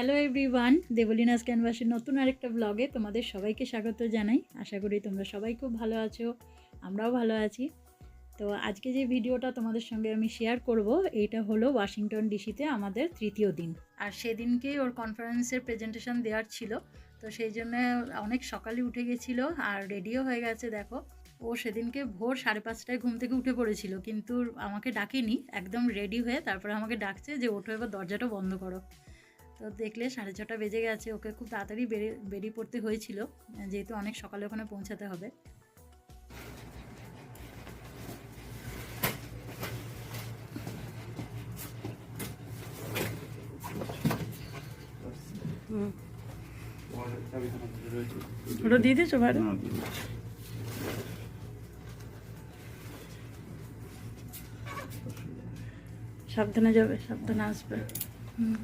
Hello everyone দেবলিনাস ক্যানভাসের নতুন আরেকটা ব্লগে তোমাদের সবাইকে স্বাগত জানাই। আশা করি তোমরা সবাই খুব ভালো আছো, আমরাও ভালো আছি। তো আজকে যে ভিডিওটা তোমাদের সঙ্গে আমি শেয়ার করব, এইটা হলো ওয়াশিংটন ডিসিতে আমাদের তৃতীয় দিন। আর সেদিনকেই ওর কনফারেন্সের প্রেজেন্টেশন দেওয়ার ছিল, তো সেই জন্য অনেক সকালে উঠে গেছিল আর রেডিও হয়ে গেছে, দেখো। ও সেদিনকে ভোর সাড়ে পাঁচটায় ঘুম থেকে উঠে পড়েছিল, কিন্তু আমাকে ডাকেনি, একদম রেডি হয়ে তারপরে আমাকে ডাকছে যে, ওঠো এবার দরজাটা বন্ধ করো। তো দেখলে সাড়ে ছটা বেজে গেছে ওকে খুব তাড়াতাড়ি বেরিয়ে বেরিয়ে পড়তে হয়েছিল। যেহেতু অনেক সকালে ওখানে পৌঁছাতে হবে। ওটা দিয়ে দিয়েছ বাইরে? সাবধানে যাবে সাবধানে আসবে। হুম।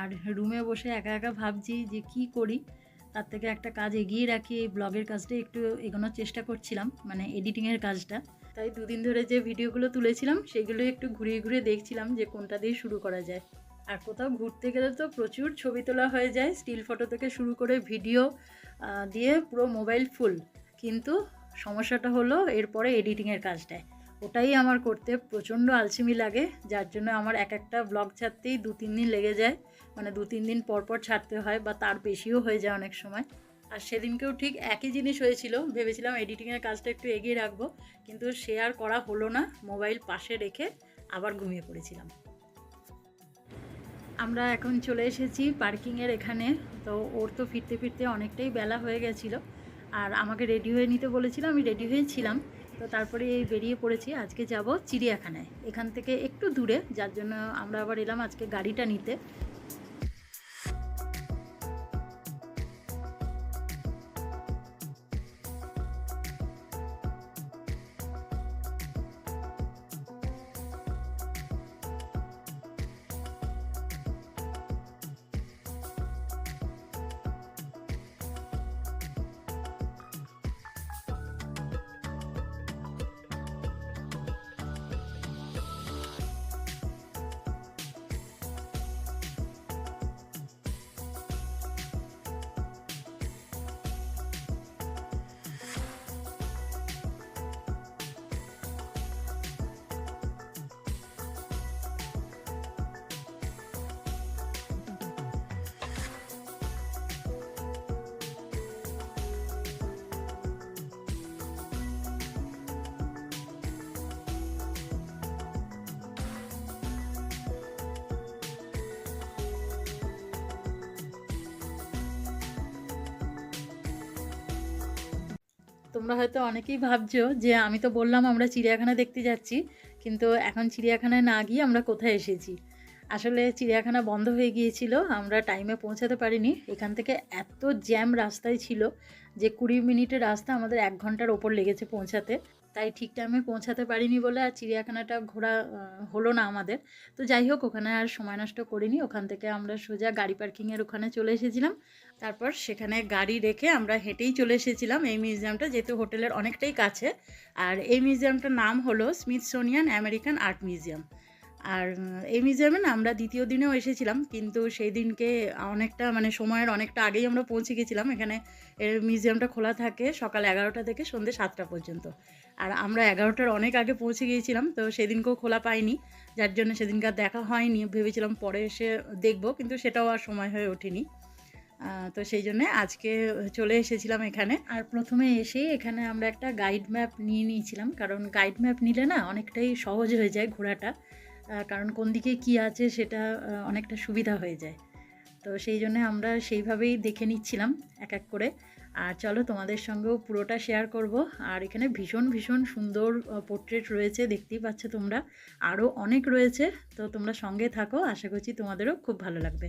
আর রুমে বসে একা একা ভাবছি যে কি করি। তার থেকে একটা কাজ এগিয়ে রাখি, এই ব্লগের কাজটা একটু এগোনোর চেষ্টা করছিলাম মানে এডিটিংয়ের কাজটা। তাই দুদিন ধরে যে ভিডিওগুলো তুলেছিলাম, সেগুলো একটু ঘুরিয়ে ঘুরিয়ে দেখছিলাম যে কোনটা দিয়ে শুরু করা যায়। আর কোথাও ঘুরতে গেলে তো প্রচুর ছবি তোলা হয়ে যায় স্টিল ফটো থেকে শুরু করে ভিডিও দিয়ে পুরো মোবাইল ফুল কিন্তু সমস্যাটা হলো এরপরে এডিটিংয়ের কাজটায়। ওটাই আমার করতে প্রচণ্ড আলসেমি লাগে, যার জন্য আমার এক একটা ব্লগ ছাড়তেই দু তিন দিন লেগে যায়। মানে দু তিন দিন পর পর ছাড়তে হয় বা তার বেশিও হয়ে যায় অনেক সময়। আর সেদিনকেও ঠিক একই জিনিস হয়েছিল, ভেবেছিলাম এডিটিংয়ের কাজটা একটু এগিয়ে রাখব, কিন্তু সে আর করা হলো না মোবাইল পাশে রেখে আবার ঘুমিয়ে পড়েছিলাম। আমরা এখন চলে এসেছি পার্কিংয়ের এখানে, তো ওর তো ফিরতে ফিরতে অনেকটাই বেলা হয়ে গেছিল। আর আমাকে রেডি হয়ে নিতে বলেছিল, আমি রেডি হয়েছিলাম তো তারপরে এই বেরিয়ে পড়েছি, আজকে যাব চিড়িয়াখানায়। এখান থেকে একটু দূরে, যার জন্য আমরা আবার এলাম আজকে গাড়িটা নিতে। তোমরা হয়তো অনেকেই ভাবছ যে আমি তো বললাম আমরা চিড়িয়াখানা দেখতে যাচ্ছি, কিন্তু এখন চিড়িয়াখানায় না গিয়ে আমরা কোথায় এসেছি? আসলে চিড়িয়াখানা বন্ধ হয়ে গিয়েছিল, আমরা টাইমে পৌঁছাতে পারিনি। এখান থেকে এত জ্যাম রাস্তায় ছিল যে কুড়ি মিনিটের রাস্তা আমাদের এক ঘণ্টার ওপর লেগেছে পৌঁছাতে। তাই ঠিক টাইমে পৌঁছাতে পারিনি বলে আর চিড়িয়াখানাটা ঘোরা হলো না আমাদের। তো যাই হোক, ওখানে আর সময় নষ্ট করিনি। ওখান থেকে আমরা সোজা গাড়ি পার্কিংয়ের ওখানে চলে এসেছিলাম। তারপর সেখানে গাড়ি রেখে আমরা হেঁটেই চলে এসেছিলাম এই মিউজিয়ামটা যেহেতু হোটেলের অনেকটাই কাছে। আর এই মিউজিয়ামটার নাম হলো স্মিথসোনিয়ান আমেরিকান আর্ট মিউজিয়াম আর এই মিউজিয়ামে না আমরা দ্বিতীয় দিনেও এসেছিলাম, কিন্তু সেই দিনকে অনেকটা মানে সময়ের অনেকটা আগেই আমরা পৌঁছে গেছিলাম। এখানে মিউজিয়ামটা খোলা থাকে সকাল এগারোটা থেকে সন্ধ্যে সাতটা পর্যন্ত। আর আমরা এগারোটার অনেক আগে পৌঁছে গিয়েছিলাম, তো সেদিনকেও খোলা পাইনি, যার জন্য সেদিনকার দেখা হয়নি, ভেবেছিলাম পরে এসে দেখব, কিন্তু সেটাও আর সময় হয়ে ওঠেনি। তো সেই জন্যে আজকে চলে এসেছিলাম এখানে। আর প্রথমে এসেই এখানে আমরা একটা গাইড ম্যাপ নিয়ে নিয়েছিলাম, কারণ গাইড ম্যাপ নিলে না অনেকটাই সহজ হয়ে যায় ঘোরাটা কারণ কোন দিকে কি আছে সেটা অনেকটা সুবিধা হয়ে যায়। তো সেই জন্য আমরা সেইভাবেই দেখে নিচ্ছিলাম এক এক করে। আর চলো তোমাদের সঙ্গেও পুরোটা শেয়ার করব। আর এখানে ভীষণ ভীষণ সুন্দর পোর্ট্রেট রয়েছে, দেখতেই পাচ্ছ তোমরা। আরও অনেক রয়েছে, তো তোমরা সঙ্গে থাকো, আশা করছি তোমাদেরও খুব ভালো লাগবে।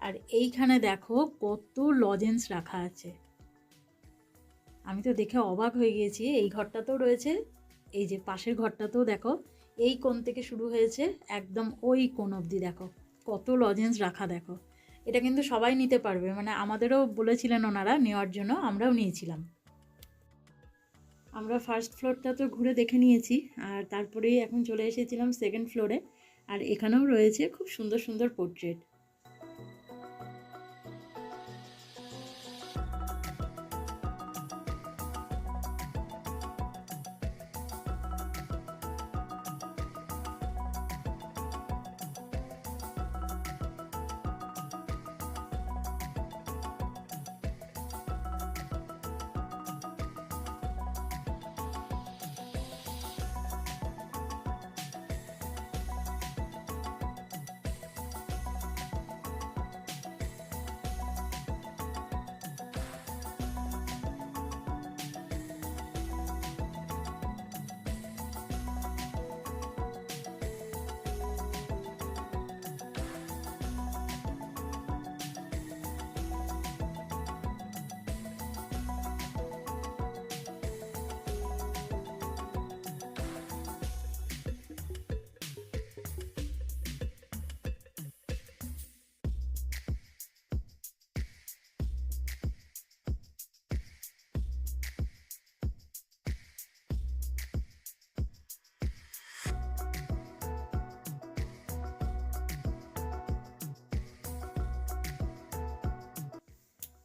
আর এইখানে দেখো কত লজেন্স রাখা আছে। আমি তো দেখে অবাক হয়ে গিয়েছি, এই ঘরটাতেও রয়েছে, এই যে পাশের ঘরটাতেও দেখো, এই কোণ থেকে শুরু হয়েছে একদম ওই কোণ অবধি দেখো, কত লজেন্স রাখা দেখো। এটা কিন্তু সবাই নিতে পারবে মানে আমাদেরও বলেছিলেন ওনারা নেওয়ার জন্য, আমরাও নিয়েছিলাম। আমরা ফার্স্ট ফ্লোরটা তো ঘুরে দেখে নিয়েছি, আর তারপরেই এখন চলে এসেছিলাম সেকেন্ড ফ্লোরে আর এখানেও রয়েছে খুব সুন্দর সুন্দর পোর্ট্রেট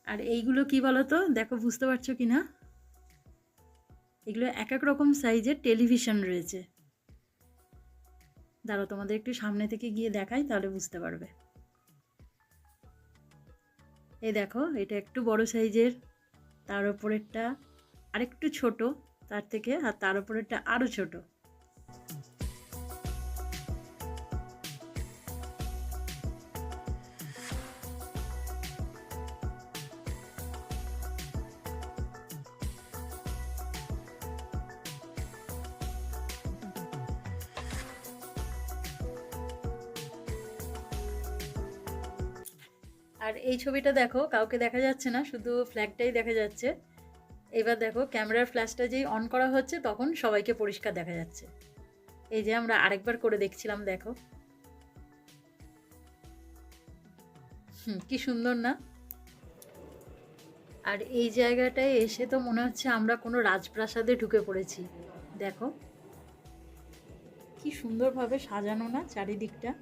আর এইগুলো কি বলো তো দেখো, বুঝতে পারছ কি না এগুলো এক এক রকম সাইজের টেলিভিশন রয়েছে। দাঁড়াও, তোমাদের একটু সামনে থেকে গিয়ে দেখাই, তাহলে বুঝতে পারবে। এই দেখো, এটা একটু বড় সাইজের, তার ওপরেরটা আরেকটু ছোট, তার থেকে, আর তার ওপরেরটা আরও ছোট। এই ছবিটা দেখো, কাউকে দেখা যাচ্ছে না, শুধু ফ্ল্যাগটাই দেখা যাচ্ছে। এবার দেখো, ক্যামেরার ফ্ল্যাশটা যেই অন করা হচ্ছে, তখন সবাইকে পরিষ্কার দেখা যাচ্ছে। এই যে আমরা আরেকবার করে দেখছিলাম, দেখো। হুম, কি সুন্দর না? আর এই জায়গাটায় এসে তো মনে হচ্ছে আমরা কোনো রাজপ্রাসাদে ঢুকে পড়েছি। দেখো। কি সুন্দরভাবে সাজানো না চারিদিকটা।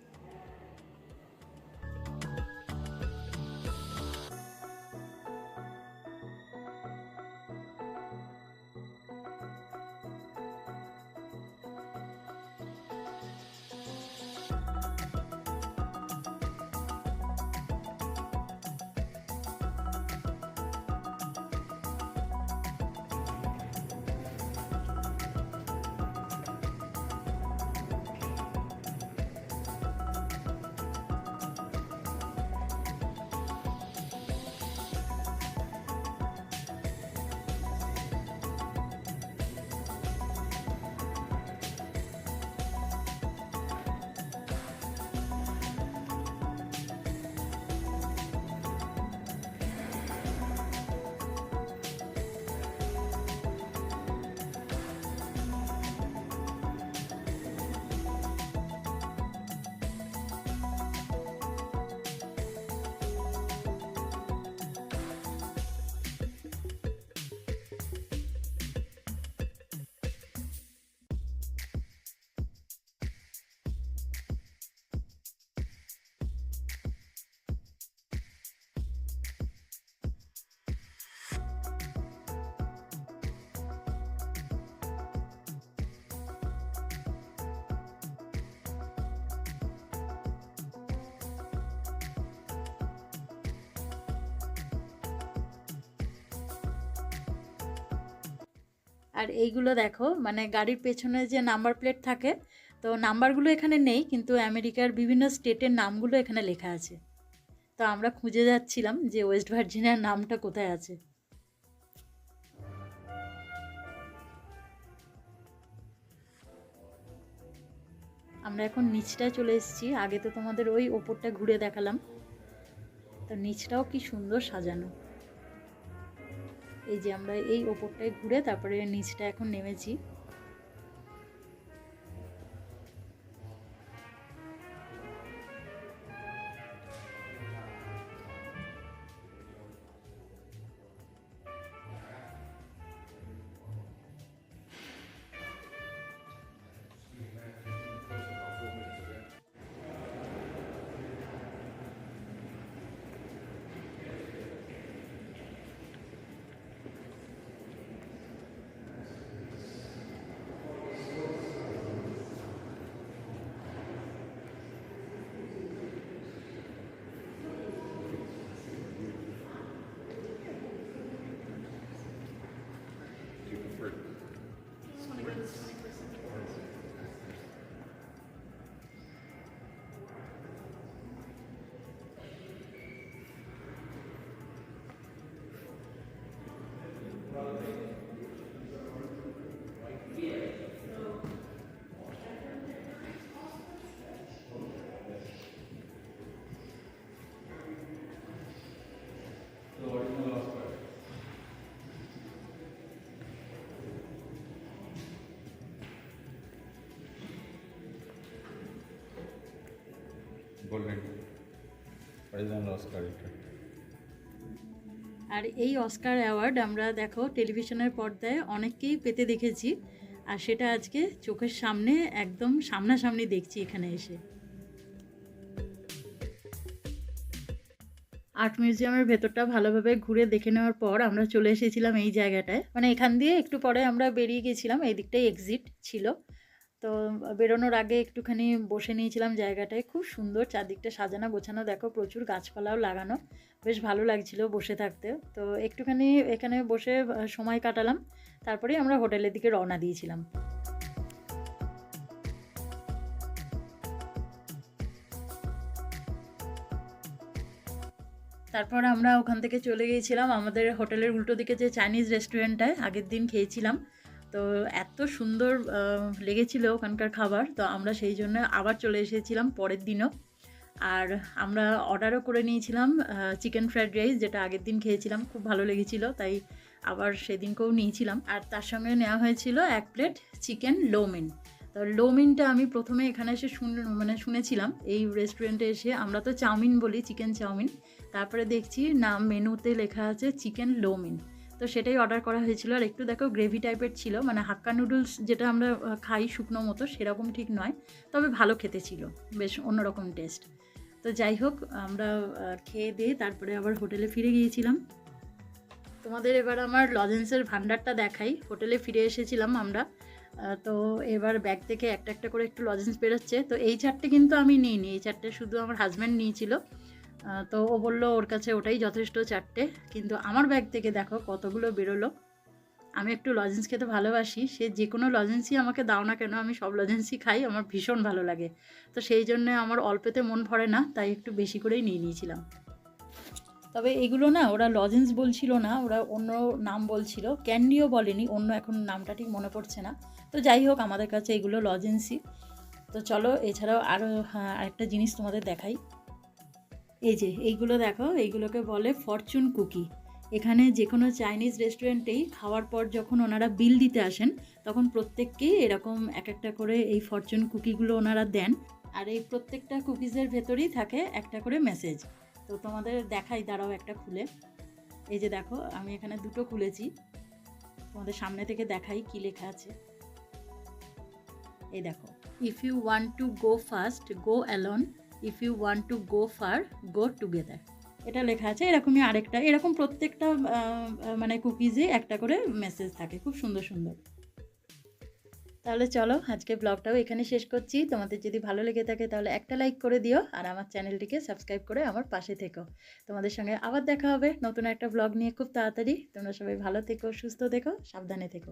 আর এইগুলো দেখো মানে গাড়ির পেছনে যে নাম্বার প্লেট থাকে, তো নাম্বারগুলো এখানে নেই, কিন্তু আমেরিকার বিভিন্ন স্টেটের নামগুলো এখানে লেখা আছে। তো আমরা খুঁজে যাচ্ছিলাম যে ওয়েস্ট ভার্জিনিয়ার নামটা কোথায় আছে। আমরা এখন নিচটায় চলে এসেছি। আগে তো তোমাদের ওই ওপরটা ঘুরে দেখালাম। তো নিচটাও কি সুন্দর সাজানো। এই যে আমরা এই ওপরটায় ঘুরে তারপরে নিচটা এখন নেমেছি। আর এই অস্কার অ্যাওয়ার্ড আমরা দেখো টেলিভিশনের পর্দায় অনেককেই পেতে দেখেছি, আর সেটা আজকে চোখের সামনে একদম সামনাসামনি দেখছি এখানে এসে। আর্ট মিউজিয়ামের ভেতরটা ভালোভাবে ঘুরে দেখে নেওয়ার পর আমরা চলে এসেছিলাম এই জায়গাটায়। মানে এখান দিয়ে একটু পরে আমরা বেরিয়ে গেছিলাম, এই দিকটাই এক্সিট ছিল। তো বেরোনোর আগে একটুখানি বসে নিয়েছিলাম জায়গাটায়। খুব সুন্দর চারদিকটা সাজানো গোছানো। দেখো প্রচুর গাছপালাও লাগানো। বেশ ভালো লাগছিল বসে থাকতে। তো একটুখানি এখানে বসে সময় কাটালাম। তারপরে আমরা হোটেলের দিকে রওনা দিয়েছিলাম। তারপর আমরা ওখান থেকে চলে গিয়েছিলাম আমাদের হোটেলের উল্টো দিকে যে চাইনিজ রেস্টুরেন্টটায়। আগের দিন খেয়েছিলাম। তো এত সুন্দর লেগেছিল ওখানকার খাবার। তো আমরা সেই জন্য আবার চলে এসেছিলাম পরের দিনও। আর আমরা অর্ডারও করে নিয়েছিলাম চিকেন ফ্রাইড রাইস, যেটা আগের দিন খেয়েছিলাম। খুব ভালো লেগেছিল, তাই আবার সেদিনকেও নিয়েছিলাম। আর তার সঙ্গে নেওয়া হয়েছিল এক প্লেট চিকেন লোমিন। তো লোমিনটা আমি প্রথমে এখানে এসে শুন মানে শুনেছিলাম, এই রেস্টুরেন্টে এসে। আমরা তো চাউমিন বলি, চিকেন চাউমিন। তারপরে দেখছি না, মেনুতে লেখা আছে চিকেন লোমিন। তো সেটাই অর্ডার করা হয়েছিল। আর একটু দেখো গ্রেভি টাইপের ছিল মানে হাক্কা নুডলস যেটা আমরা খাই শুকনো মতো, সেরকম ঠিক নয়, তবে ভালো খেতে ছিল, বেশ অন্যরকম টেস্ট তো যাই হোক, আমরা খেয়ে দিয়ে তারপরে আবার হোটেলে ফিরে গিয়েছিলাম। তোমাদের এবার আমার লজেন্সের ভান্ডারটা দেখাই। হোটেলে ফিরে এসেছিলাম আমরা তো এবার ব্যাগ থেকে একটা একটা করে একটু লজেন্স বেরোচ্ছে। তো এই চারটে কিন্তু আমি নিইনি, এই চারটে শুধু আমার হাজব্যান্ড নিয়েছিল। তো ও বলল ওর কাছে ওটাই যথেষ্ট চারটে। কিন্তু আমার ব্যাগ থেকে দেখো কতগুলো বেরোলো। আমি একটু লজেন্স খেতে ভালোবাসি। সে যে কোনো লজেন্সই আমাকে দাও না কেন আমি সব লজেন্সই খাই আমার ভীষণ ভালো লাগে। তো সেই জন্য আমার অল্পেতে মন ভরে না তাই একটু বেশি করেই নিয়ে নিয়েছিলাম। তবে এগুলো না ওরা লজেন্স বলছিল না ওরা অন্য নাম বলছিল। ক্যান্ডিও বলেনি অন্য এখন নামটা ঠিক মনে পড়ছে না। তো যাই হোক আমাদের কাছে এগুলো লজেন্সই তো চলো এছাড়াও আরও হ্যাঁ, আরেকটা জিনিস তোমাদের দেখাই। এই যে, এইগুলো দেখো, এইগুলোকে বলে ফরচুন কুকি এখানে যে কোনো চাইনিজ রেস্টুরেন্টেই খাওয়ার পর যখন ওনারা বিল দিতে আসেন, তখন প্রত্যেককেই এরকম এক একটা করে এই ফরচুন কুকিগুলো ওনারা দেন। আর এই প্রত্যেকটা কুকিজের ভেতরেই থাকে একটা করে মেসেজ তো তোমাদের দেখাই, দাঁড়াও একটা খুলে। এই যে দেখো, আমি এখানে দুটো খুলেছি। তোমাদের সামনে থেকে দেখাই কি লেখা আছে। এই দেখো if you want to go fast go alone if you want to go far go together এটা লেখা আছে, এরকমই আরেকটা, এরকম প্রত্যেকটা মানে কুকিজে একটা করে মেসেজ থাকে, খুব সুন্দর সুন্দর। তাহলে চলো আজকে ব্লগটাও এখানে শেষ করছি। তোমাদের যদি ভালো লেগে থাকে তাহলে একটা লাইক করে দিও, আর আমার চ্যানেলটিকে সাবস্ক্রাইব করে আমার পাশে থেকো। তোমাদের সঙ্গে আবার দেখা হবে নতুন একটা ব্লগ নিয়ে খুব তাড়াতাড়ি। তোমরা সবাই ভালো থেকো, সুস্থ থেকো, সাবধানে থেকো।